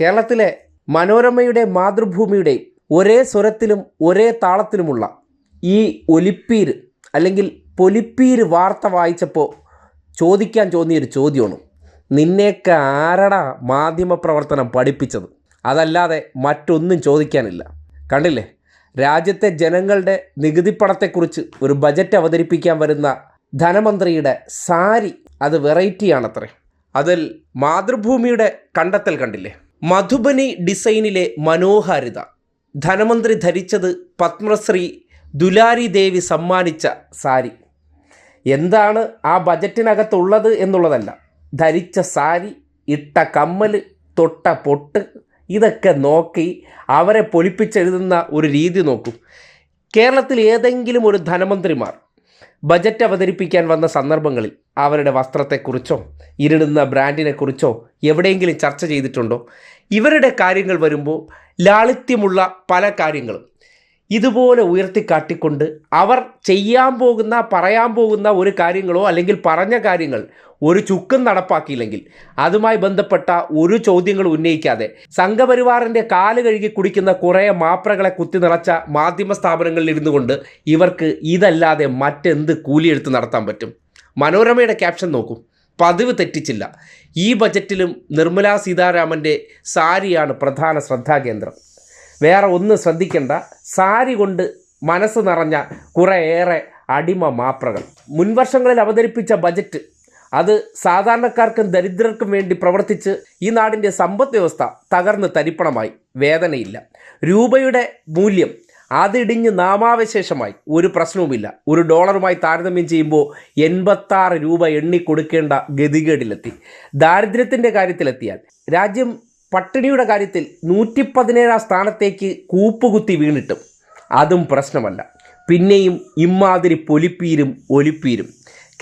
കേരളത്തിലെ മനോരമയുടെ മാതൃഭൂമിയുടെ ഒരേ സ്വരത്തിലും ഒരേ താളത്തിലുമുള്ള ഈ ഒലിപ്പീര് അല്ലെങ്കിൽ പൊലിപ്പീര് വാർത്ത വായിച്ചപ്പോൾ ചോദിക്കാൻ തോന്നിയൊരു ചോദ്യമാണ്. നിന്നെയൊക്കെ ആരടാ മാധ്യമപ്രവർത്തനം പഠിപ്പിച്ചത്? അതല്ലാതെ മറ്റൊന്നും ചോദിക്കാനില്ല. കണ്ടില്ലേ? രാജ്യത്തെ ജനങ്ങളുടെ നികുതിപ്പണത്തെക്കുറിച്ച് ഒരു ബജറ്റ് അവതരിപ്പിക്കാൻ വരുന്ന ധനമന്ത്രിയുടെ സാരി അത് വെറൈറ്റിയാണത്രേ. അതിൽ മാതൃഭൂമിയുടെ കണ്ടെത്തൽ കണ്ടില്ലേ? മധുബനി ഡിസൈനിലെ മനോഹാരിത. ധനമന്ത്രി ധരിച്ചത് പത്മശ്രീ ദുലാരി ദേവി സമ്മാനിച്ച സാരി. എന്താണ് ആ ബജറ്റിനകത്തുള്ളത് എന്നുള്ളതല്ല. ധരിച്ച സാരി ഇട്ട കമ്മൽ തൊട്ട പൊട്ട് ഇതൊക്കെ നോക്കി അവരെ പൊലിപ്പിച്ചെഴുതുന്ന ഒരു രീതി നോക്കൂ. കേരളത്തിൽ ഏതെങ്കിലും ഒരു ധനമന്ത്രിമാർ ബജറ്റ് അവതരിപ്പിക്കാൻ വന്ന സന്ദർഭങ്ങളിൽ അവരുടെ വസ്ത്രത്തെക്കുറിച്ചോ ഇരുടുന്ന ബ്രാൻഡിനെക്കുറിച്ചോ എവിടെയെങ്കിലും ചർച്ച ചെയ്തിട്ടുണ്ടോ? ഇവരുടെ കാര്യങ്ങൾ വരുമ്പോൾ ലാളിത്യമുള്ള പല കാര്യങ്ങളും ഇതുപോലെ ഉയർത്തിക്കാട്ടിക്കൊണ്ട് അവർ ചെയ്യാൻ പോകുന്ന പറയാൻ പോകുന്ന ഒരു കാര്യങ്ങളോ അല്ലെങ്കിൽ പറഞ്ഞ കാര്യങ്ങൾ ഒരു ചുക്കും നടപ്പാക്കിയില്ലെങ്കിൽ അതുമായി ബന്ധപ്പെട്ട ഒരു ചോദ്യങ്ങൾ ഉന്നയിക്കാതെ സംഘപരിവാറിന്റെ കാൽ കഴുകി കുടിക്കുന്ന കുറേ മാപ്രകളെ കുത്തി നിറച്ച മാധ്യമ സ്ഥാപനങ്ങളിൽ ഇരുന്നു കൊണ്ട് ഇവർക്ക് ഇതല്ലാതെ മറ്റെന്ത് കൂലിയെടുത്ത് നടത്താൻ പറ്റും? മനോരമയുടെ ക്യാപ്ഷൻ നോക്കും. പതിവ് തെറ്റിച്ചില്ല. ഈ ബജറ്റിലും നിർമ്മലാ സീതാരാമന്റെ സാരിയാണ് പ്രധാന ശ്രദ്ധാകേന്ദ്രം. വേറെ ഒന്നും ശ്രദ്ധിക്കേണ്ട. സാരി കൊണ്ട് മനസ്സ് നിറഞ്ഞ കുറേയേറെ അടിമ മാപ്രകൾ. മുൻവർഷങ്ങളിൽ അവതരിപ്പിച്ച ബജറ്റ് അത് സാധാരണക്കാർക്കും ദരിദ്രർക്കും വേണ്ടി പ്രവർത്തിച്ച് ഈ നാടിന്റെ സമ്പദ് വ്യവസ്ഥ തകർന്ന് തരിപ്പണമായി. വേദനയില്ല. രൂപയുടെ മൂല്യം അതിടിഞ്ഞ് നാമാവശേഷമായി. ഒരു പ്രശ്നവുമില്ല. ഒരു ഡോളറുമായി താരതമ്യം ചെയ്യുമ്പോൾ എൺപത്താറ് രൂപ എണ്ണി കൊടുക്കേണ്ട ഗതികേടിലെത്തി. ദാരിദ്ര്യത്തിന്റെ കാര്യത്തിലെത്തിയാൽ രാജ്യം പട്ടിണിയുടെ കാര്യത്തിൽ നൂറ്റി പതിനേഴാം സ്ഥാനത്തേക്ക് കൂപ്പുകുത്തി വീണിട്ടും അതും പ്രശ്നമല്ല. പിന്നെയും ഇമ്മാതിരി പൊലിപ്പീരും ഒലിപ്പീരും.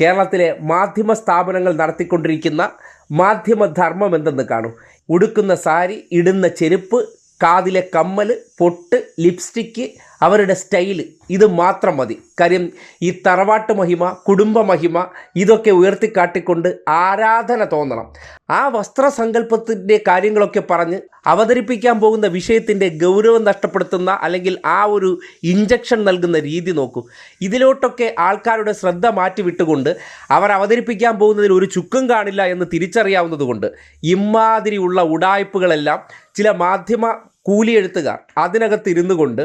കേരളത്തിലെ മാധ്യമ സ്ഥാപനങ്ങൾ നടത്തിക്കൊണ്ടിരിക്കുന്ന മാധ്യമധർമ്മം എന്തെന്ന് കാണൂ. ഉടുക്കുന്ന സാരി ഇടുന്ന ചെരുപ്പ് കാതിലെ കമ്മൽ പൊട്ട് ലിപ്സ്റ്റിക്ക് അവരുടെ സ്റ്റൈൽ ഇത് മാത്രം മതി. കാര്യം ഈ തറവാട്ട് മഹിമ കുടുംബ മഹിമ ഇതൊക്കെ ഉയർത്തിക്കാട്ടിക്കൊണ്ട് ആരാധന തോന്നണം. ആ വസ്ത്രസങ്കല്പത്തിന്റെ കാര്യങ്ങളൊക്കെ പറഞ്ഞ് അവതരിപ്പിക്കാൻ പോകുന്ന വിഷയത്തിന്റെ ഗൗരവം നഷ്ടപ്പെടുത്തുന്ന അല്ലെങ്കിൽ ആ ഒരു ഇഞ്ചക്ഷൻ നൽകുന്ന രീതി നോക്കൂ. ഇതിലോട്ടൊക്കെ ആൾക്കാരുടെ ശ്രദ്ധ മാറ്റി വിട്ടുകൊണ്ട് അവർ അവതരിപ്പിക്കാൻ പോകുന്നതിൽ ഒരു ചുക്കും കാണില്ല എന്ന് തിരിച്ചറിയാവുന്നതുകൊണ്ട് ഇമാതിരിയുള്ള ഉടായ്പകളെല്ലാം ചില മാധ്യമ കൂലിയെഴുത്തുകാർ അതിനകത്ത് ഇരുന്നു കൊണ്ട്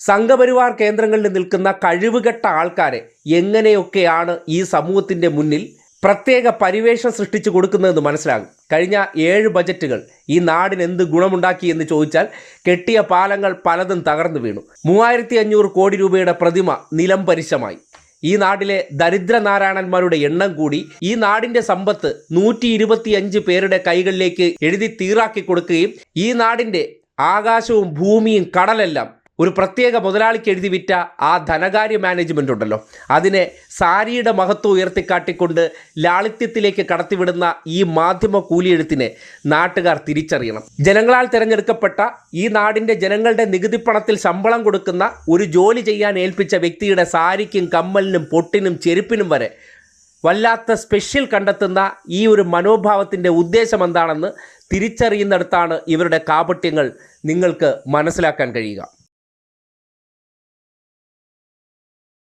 സംഘപരിവാർ കേന്ദ്രങ്ങളിൽ നിൽക്കുന്ന കഴിവുകെട്ട ആൾക്കാരെ എങ്ങനെയൊക്കെയാണ് ഈ സമൂഹത്തിന്റെ മുന്നിൽ പ്രത്യേക പരിവേഷം സൃഷ്ടിച്ചു കൊടുക്കുന്നതെന്ന് മനസ്സിലാകും. കഴിഞ്ഞ ഏഴ് ബജറ്റുകൾ ഈ നാടിന് എന്ത് ഗുണമുണ്ടാക്കി എന്ന് ചോദിച്ചാൽ കെട്ടിയ പാലങ്ങൾ പലതും തകർന്നു വീണു. മൂവായിരത്തി അഞ്ഞൂറ് കോടി രൂപയുടെ പ്രതിമ നിലം പരിശമായി. ഈ നാട്ടിലെ ദരിദ്രനാരായണന്മാരുടെ എണ്ണം കൂടി ഈ നാടിന്റെ സമ്പത്ത് നൂറ്റി ഇരുപത്തിയഞ്ച് പേരുടെ കൈകളിലേക്ക് എഴുതി തീറാക്കി കൊടുക്കുകയും ഈ നാടിന്റെ ആകാശവും ഭൂമിയും കടലെല്ലാം ഒരു പ്രത്യേക മുതലാളിക്ക് എഴുതി വിറ്റ ആ ധനകാര്യ മാനേജ്മെന്റ് ഉണ്ടല്ലോ. അതിനെ സാരിയുടെ മഹത്വം ഉയർത്തിക്കാട്ടിക്കൊണ്ട് ലാളിത്യത്തിലേക്ക് കടത്തിവിടുന്ന ഈ മാധ്യമ കൂലിയെഴുത്തിനെ നാട്ടുകാർ തിരിച്ചറിയണം. ജനങ്ങളാൽ തിരഞ്ഞെടുക്കപ്പെട്ട ഈ നാടിന്റെ ജനങ്ങളുടെ നികുതിപ്പണത്തിൽ ശമ്പളം കൊടുക്കുന്ന ഒരു ജോലി ചെയ്യാൻ ഏൽപ്പിച്ച വ്യക്തിയുടെ സാരിക്കും കമ്മലിനും പൊട്ടിനും ചെരുപ്പിനും വരെ വല്ലാത്ത സ്പെഷ്യൽ കണ്ടെത്തുന്ന ഈ ഒരു മനോഭാവത്തിന്റെ ഉദ്ദേശം എന്താണെന്ന് തിരിച്ചറിയുന്നിടത്താണ് ഇവരുടെ കാപട്യങ്ങൾ നിങ്ങൾക്ക് മനസ്സിലാക്കാൻ കഴിയുക.